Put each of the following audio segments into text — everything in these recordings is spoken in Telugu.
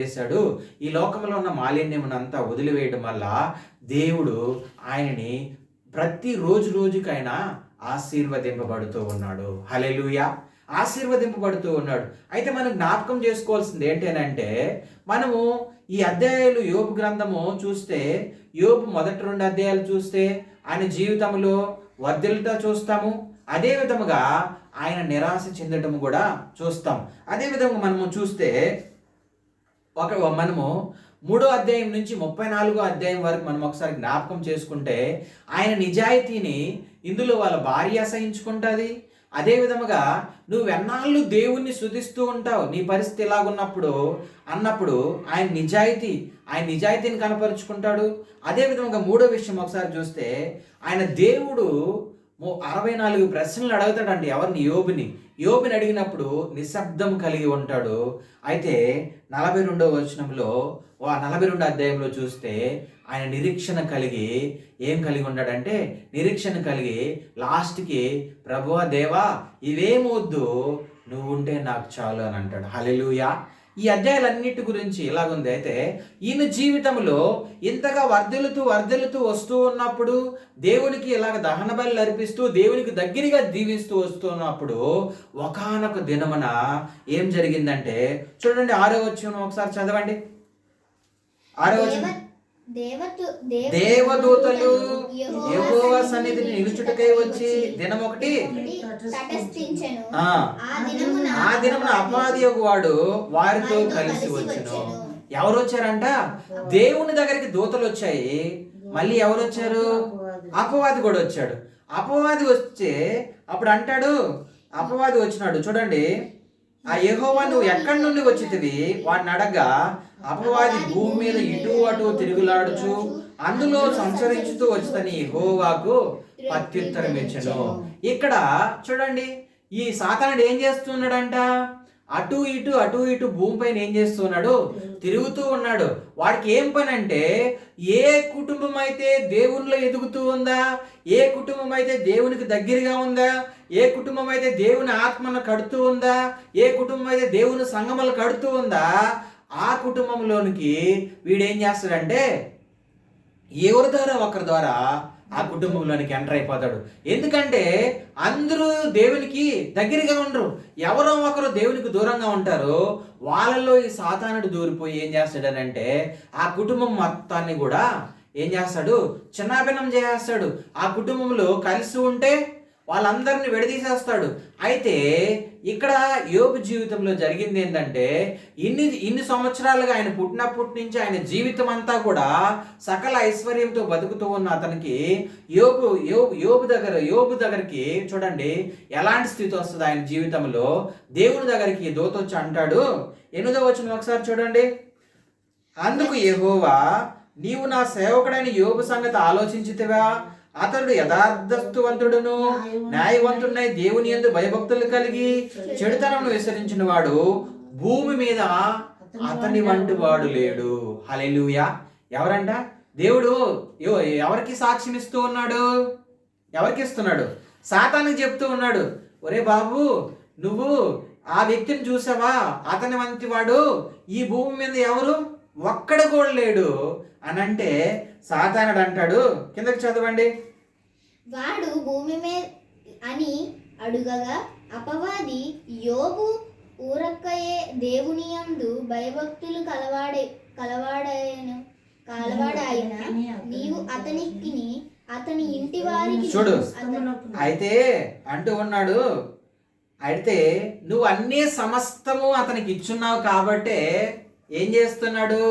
చేశాడు. ఈ లోకంలో ఉన్న మాలిన్యమునంతా వదిలివేయడం వల్ల దేవుడు ఆయనని ప్రతి రోజు రోజుకైనా ఆశీర్వదింపబడుతూ ఉన్నాడు. హలెలుయా ఆశీర్వదింపబడుతూ ఉన్నాడు. అయితే మనం జ్ఞాపకం చేసుకోవాల్సింది ఏంటంటే మనము ఈ అధ్యాయాలు యోపు గ్రంథము చూస్తే యోపు మొదటి రెండు అధ్యాయాలు చూస్తే ఆయన జీవితంలో వర్ధిల్లుట చూస్తాము. అదే విధముగా ఆయన నిరాశ చెందటము కూడా చూస్తాం. అదే విధంగా మనము చూస్తే ఒక మనము మూడో అధ్యాయం నుంచి ముప్పై నాలుగో అధ్యాయం వరకు మనం ఒకసారి జ్ఞాపకం చేసుకుంటే ఆయన నిజాయితీని ఇందులో వాళ్ళ భార్య సహించుకుంటుంది అదే విధముగా నువ్వు ఎన్నాళ్ళు దేవుణ్ణి శుధిస్తూ ఉంటావు నీ పరిస్థితి ఎలాగున్నప్పుడు అన్నప్పుడు ఆయన నిజాయితీ ఆయన నిజాయితీని కనపరుచుకుంటాడు. అదే మూడో విషయం ఒకసారి చూస్తే ఆయన దేవుడు అరవై నాలుగు ప్రశ్నలు అడుగుతాడండి ఎవరిని? యోబుని. యోబుని అడిగినప్పుడు నిశ్శబ్దం కలిగి ఉంటాడు. అయితే నలభై రెండవ వచనంలో ఆ నలభై రెండో అధ్యాయంలో చూస్తే ఆయన నిరీక్షణ కలిగి ఏం కలిగి ఉన్నాడంటే నిరీక్షణ కలిగి లాస్ట్కి ప్రభువా దేవా ఇవేమొద్దు నువ్వు ఉంటే నాకు చాలు అని అంటాడు. హలెలుయా ఈ అధ్యాయాలన్నిటి గురించి ఇలాగుంది అయితే ఈయన జీవితంలో ఇంతగా వర్ధిల్లుతూ వర్ధిల్లుతూ వస్తూ ఉన్నప్పుడు దేవునికి ఇలాగ దహన బలి అర్పిస్తూ దేవునికి దగ్గరగా దీవిస్తూ వస్తున్నప్పుడు ఒకనొక దినమున ఏం జరిగిందంటే చూడండి ఆరో వచ్చిన ఒకసారి చదవండి. ఆరో వచ్చిన దేవదూతలు యెహోవా సన్నిధిని నిలుచుటకై వచ్చి దినం ఒకటి ఆ ఆ దినమున అపాది వాడు వారితో కలిసి వచ్చును. ఎవరు వచ్చారంట దేవుని దగ్గరికి దూతలు వచ్చాయి. మళ్ళీ ఎవరు వచ్చారు అపవాది కూడా వచ్చాడు. అపవాది వచ్చే అప్పుడు అంటాడు అపవాది వచ్చినాడు. చూడండి. ఆ యహోవా నువ్వు ఎక్కడి నుండి వచ్చితివి? వాడిని అడగా అపవాది భూమి మీద ఇటు అటు తిరుగులాడుచు అందులో సంచరించుతూ వచ్చుతని యహోవాకు ప్రత్యుత్తరం ఇచ్చను. ఇక్కడ చూడండి ఈ సాతానుడు ఏం చేస్తున్నాడంట? అటు ఇటు అటు ఇటు భూమిపైన ఏం చేస్తున్నాడు? తిరుగుతూ ఉన్నాడు. వాడికి ఏం పని అంటే ఏ కుటుంబం అయితే దేవునిలో ఎదుగుతూ ఉందా ఏ కుటుంబం అయితే దేవునికి దగ్గరగా ఉందా ఏ కుటుంబం అయితే దేవుని ఆత్మను కడుతూ ఉందా ఏ కుటుంబం అయితే దేవుని సంగమలు కడుతూ ఉందా ఆ కుటుంబంలోనికి వీడేం చేస్తాడంటే ఎవరి ద్వారా? ఒకరి ద్వారా ఆ కుటుంబంలోనికి ఎంటర్ అయిపోతాడు. ఎందుకంటే అందరూ దేవునికి దగ్గరగా ఉండరు. ఎవరో ఒకరు దేవునికి దూరంగా ఉంటారు. వాళ్ళలో ఈ సాతానుడు దూరిపోయి ఏం చేస్తాడనంటే ఆ కుటుంబం మొత్తాన్ని కూడా ఏం చేస్తాడు? చిన్నాభిన్నం చేస్తాడు. ఆ కుటుంబంలో కలిసి ఉంటే వాళ్ళందరిని విడదీసేస్తాడు. అయితే ఇక్కడ యోబు జీవితంలో జరిగింది ఏంటంటే ఇన్ని ఇన్ని సంవత్సరాలుగా ఆయన పుట్టినప్పటి నుంచి ఆయన జీవితం అంతా కూడా సకల ఐశ్వర్యంతో బతుకుతూ ఉన్న అతనికి యోబు యోబు యోబు దగ్గర యోబు దగ్గరికి చూడండి ఎలాంటి స్థితి వస్తుంది ఆయన జీవితంలో? దేవుని దగ్గరికి దోతొచ్చి అంటాడు ఎనిమిదో వచ్చిన ఒకసారి చూడండి. అందుకు యెహోవా నీవు నా సేవకుడైన యోబు సంగతి ఆలోచించితివా? అతడు యథార్థస్తువంతుడును న్యాయవంతుడై. దేవుని యందు భయభక్తులు కలిగి చెడుతనమును విసరించిన వాడు భూమి మీద అతని వంటి వాడు లేడు. హలెలుయా ఎవరంట? దేవుడు ఎవ- ఎవరికి సాక్ష్యం ఇస్తూ ఉన్నాడు? ఎవరికి ఇస్తున్నాడు? సాతానికి చెప్తూ ఉన్నాడు. ఒరే బాబు నువ్వు ఆ వ్యక్తిని చూసావా? అతని వంటి వాడు ఈ భూమి మీద ఎవరు? ఒక్కడ కూడా లేడు. అని అంటే సాతానుడు అంటాడు కిందకి చదవండి. వాడు భూమి మీద అని అడుగగా అపవాది యోబు ఊరక్కయే దేవుని యందు భయభక్తులు కలవాడే కలవాడాయను కలవాడాయన నీవు అతనికి అతని ఇంటి వారికి చూడు. అయితే అంటూ ఉన్నాడు. అయితే నువ్వు అన్ని సమస్తము అతనికి ఇచ్చున్నావు కాబట్టే ఏం చేస్తున్నాడు?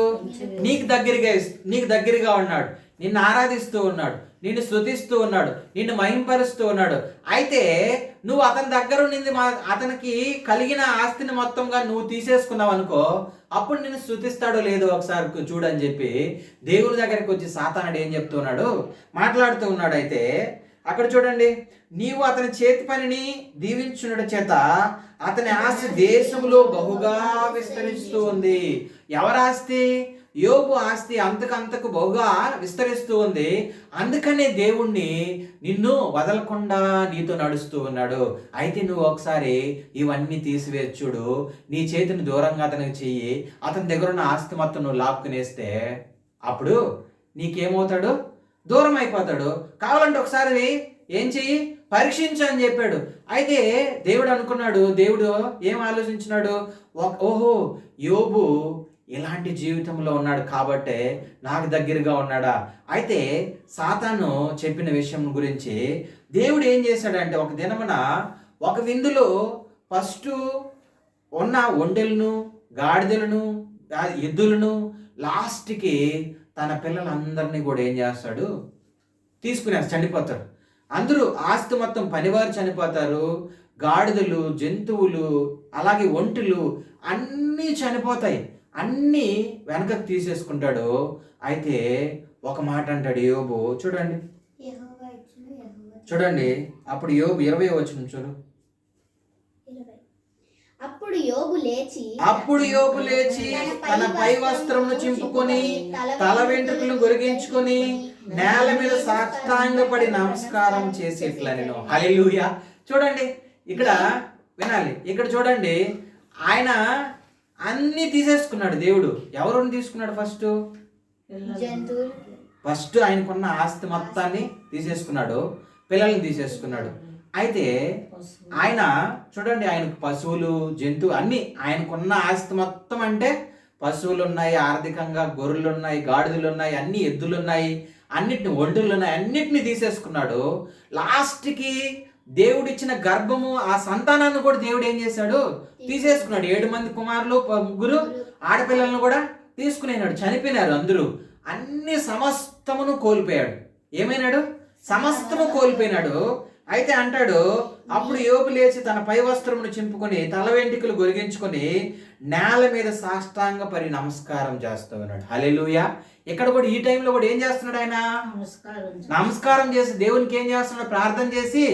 నీకు దగ్గరగా నీకు దగ్గరగా ఉన్నాడు. నిన్ను ఆరాధిస్తూ ఉన్నాడు. నిన్ను స్తుతిస్తూ ఉన్నాడు. నిన్ను మహింపరుస్తూ ఉన్నాడు. అయితే నువ్వు అతని దగ్గర ఉన్నది మా అతనికి కలిగిన ఆస్తిని మొత్తంగా నువ్వు తీసేసుకున్నావు అనుకో అప్పుడు నిన్ను స్తుతిస్తాడో లేదో ఒకసారి చూడని చెప్పి దేవుని దగ్గరికి వచ్చి సాతానుడు ఏం చెప్తున్నాడు మాట్లాడుతూ ఉన్నాడు. అయితే అక్కడ చూడండి. నీవు అతని చేతి పనిని దీవించున్నట చేత అతని ఆస్తి దేశంలో బహుగా విస్తరిస్తూ ఉంది. ఎవరాస్తి? యోగు ఆస్తి అంతకంతకు బహుగా విస్తరిస్తూ ఉంది. అందుకనే దేవుణ్ణి నిన్ను వదలకుండా నీతో నడుస్తూ ఉన్నాడు. అయితే నువ్వు ఒకసారి ఇవన్నీ తీసివేర్చుడు నీ చేతిని దూరంగా అతనికి చెయ్యి. అతని దగ్గర ఉన్న ఆస్తి మొత్తం నువ్వు లాక్కునేస్తే అప్పుడు నీకేమవుతాడు? దూరం అయిపోతాడు కావాలంటే ఒకసారి ఏం చెయ్యి? పరీక్షించు అని చెప్పాడు. అయితే దేవుడు అనుకున్నాడు దేవుడు ఏం ఆలోచించినాడు? ఓహో యోబు ఇలాంటి జీవితంలో ఉన్నాడు కాబట్టే నాకు దగ్గరగా ఉన్నాడా? అయితే సాతాను చెప్పిన విషయం గురించి దేవుడు ఏం చేశాడంటే ఒక దినమున ఒక విందులో ఫస్ట్ ఉన్న ఒండెలను గాడిదలను ఎద్దులను లాస్ట్కి తన పిల్లలందరినీ కూడా ఏం చేస్తాడు? తీసుకుని చనిపోతాడు. అందరూ ఆస్తి మొత్తం పనివారు చనిపోతారు. గాడిదలు జంతువులు అలాగే ఒంటెలు అన్నీ చనిపోతాయి. అన్నీ వెనకకు తీసేసుకుంటాడు. అయితే ఒక మాట అంటాడు యోబు. చూడండి. చూడండి. అప్పుడు యోబు ఇరవై వచ్చిన చూడు. అప్పుడు యోబు లేచి అప్పుడు యోబు లేచి తన పై వస్త్రమును చింపుకొని తల వెంట్రుకలను గొరిగించుకొని నేల మీద సాష్టాంగపడి నమస్కారం చేసి ఇట్లా నేను చూడండి ఇక్కడ వినాలి. ఇక్కడ చూడండి ఆయన అన్ని తీసేసుకున్నాడు దేవుడు. ఎవరిని తీసుకున్నాడు ఫస్ట్? ఫస్ట్ ఆయనకున్న ఆస్తి మొత్తాన్ని తీసేసుకున్నాడు. పిల్లల్ని తీసేసుకున్నాడు. అయితే ఆయన చూడండి ఆయనకు పశువులు జంతువు అన్ని ఆయనకున్న ఆస్తి మొత్తం అంటే పశువులు ఉన్నాయి ఆర్థికంగా గొర్రెలు ఉన్నాయి గాడిదలు ఉన్నాయి అన్ని ఎద్దులు ఉన్నాయి అన్నిటిని ఒంటెలు ఉన్నాయి అన్నిటిని తీసేసుకున్నాడు. లాస్ట్కి దేవుడిచ్చిన గర్భము ఆ సంతానాన్ని కూడా దేవుడు ఏం చేశాడు? తీసేసుకున్నాడు. ఏడు మంది కుమారులు ముగ్గురు ఆడపిల్లలను కూడా తీసుకునేనాడు చనిపోయినారు అందరూ. అన్ని సమస్తమును కోల్పోయాడు. ఏమైనాడు? సమస్తము కోల్పోయినాడు. అయితే అంటాడు అప్పుడు యోబు లేచి తన పై వస్త్రమును చింపుకొని తల వెంట్రుకలు గొరిగించుకొని నేల మీద సాష్టాంగ పరి నమస్కారం చేస్తూ ఉన్నాడు హల్లెలూయా. ఇక్కడ కూడా ఈ టైంలో కూడా ఏం చేస్తున్నాడు ఆయన? నమస్కారం చేసి దేవునికి ఏం చేస్తున్నాడు? ప్రార్థన చేసి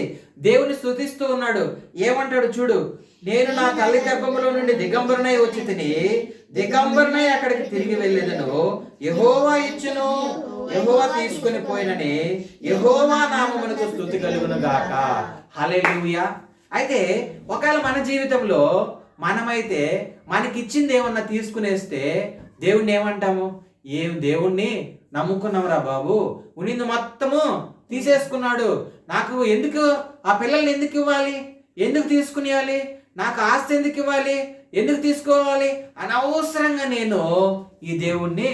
దేవుని స్తుతిస్తూ ఉన్నాడు. ఏమంటాడు చూడు నేను నా తల్లి గర్భములో నుండి దిగంబరునై వచ్చి తిని దిగంబరునై అక్కడికి తిరిగి వెళ్ళేదను యహోవా ఇచ్చును. యహోవా తీసుకుని పోయినని యహోవా నామమునకు స్థుతి కలుగును గాక. హలెలుయా అయితే ఒకవేళ మన జీవితంలో మనమైతే మనకిచ్చింది ఏమన్నా తీసుకునేస్తే దేవుణ్ణి ఏమంటాము? ఏం దేవుణ్ణి నమ్ముకున్నావురా బాబు? ఉనింది మొత్తము తీసేసుకున్నాడు. నాకు ఎందుకు ఆ పిల్లల్ని ఎందుకు ఇవ్వాలి? ఎందుకు తీసుకునేయాలి? నాకు ఆస్తి ఎందుకు ఇవ్వాలి? ఎందుకు తీసుకోవాలి? అనవసరంగా నేను ఈ దేవుణ్ణి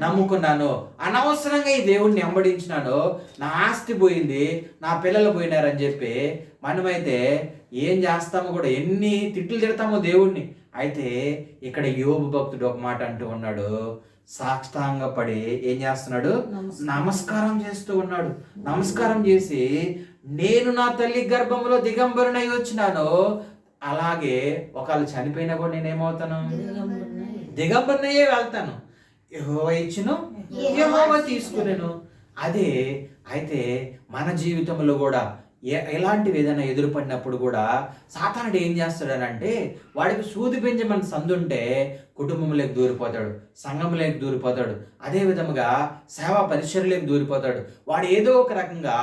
నమ్ముకున్నాను. అనవసరంగా ఈ దేవుణ్ణి వెంబడించినాను. నా ఆస్తి పోయింది నా పిల్లలు పోయినారని చెప్పి మనమైతే ఏం చేస్తామో కూడా ఎన్ని తిట్లు తిడతామో దేవుణ్ణి. అయితే ఇక్కడ యోబు భక్తుడు ఒక మాట అంటూ ఉన్నాడు. సాష్టాంగపడి ఏం చేస్తున్నాడు? నమస్కారం. చేస్తూ ఉన్నాడు. నమస్కారం చేసి నేను నా తల్లి గర్భంలో దిగంబరునై వచ్చినాను. అలాగే ఒకళ్ళు చనిపోయినా కూడా నేనేమవుతాను? దిగంబరునయ్యే వెళ్తాను. యెహోవా ఇచ్చును యెహోవా తీసుకునేను. అదే అయితే మన జీవితంలో కూడా ఎలాంటివి ఏదైనా ఎదురుపడినప్పుడు కూడా సాతానుడు ఏం చేస్తాడనంటే వాడికి సూది పెంచమని సందుంటే కుటుంబంలోకి దూరిపోతాడు సంఘంలోకి దూరిపోతాడు. అదే విధముగా సేవా పరిచర్లోకి దూరిపోతాడు. వాడు ఏదో ఒక రకంగా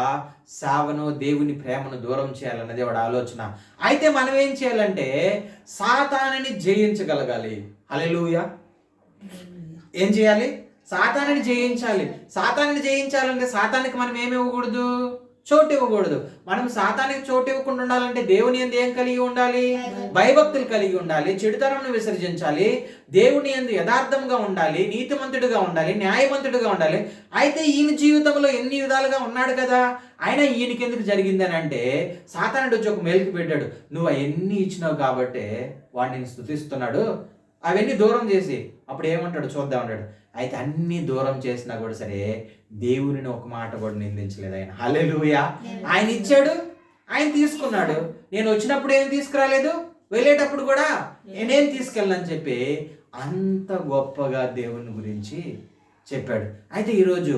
సేవను దేవుని ప్రేమను దూరం చేయాలన్నది వాడి ఆలోచన. అయితే మనం ఏం చేయాలంటే సాతానుని జయించగలగాలి. హల్లెలూయా. ఏం చేయాలి? సాతానుని జయించాలి. సాతానుని జయించాలంటే సాతానికి మనం ఏమి ఇవ్వకూడదు? చోటు ఇవ్వకూడదు. మనం సాతానికి చోటు ఇవ్వకుండా ఉండాలంటే దేవుని ఎందు ఏం కలిగి ఉండాలి? భయభక్తులు కలిగి ఉండాలి. చెడుతనంను విసర్జించాలి. దేవుని ఎందు యథార్థంగా ఉండాలి. నీతిమంతుడిగా ఉండాలి. న్యాయవంతుడిగా ఉండాలి. అయితే ఈయన జీవితంలో ఎన్ని విధాలుగా ఉన్నాడు కదా? అయినా ఈయనకి ఎందుకు జరిగిందని అంటే సాతానుడు వచ్చి ఒక మేలుకి పెట్టాడు. నువ్వు అవన్నీ ఇచ్చినావు కాబట్టే వాడిని స్థుతిస్తున్నాడు. అవన్నీ దూరం చేసి. అప్పుడు ఏమంటాడు? చూద్దాం అన్నాడు. అయితే అన్ని దూరం చేసినా కూడా సరే దేవునిని ఒక మాట కూడా నిందించలేదు ఆయన. హల్లెలూయా. ఆయన ఇచ్చాడు. ఆయన తీసుకున్నాడు. నేను వచ్చినప్పుడు ఏం తీసుకురాలేదు? వెళ్ళేటప్పుడు కూడా నేనేం తీసుకెళ్ళనని చెప్పి అంత గొప్పగా దేవుని గురించి చెప్పాడు. అయితే ఈరోజు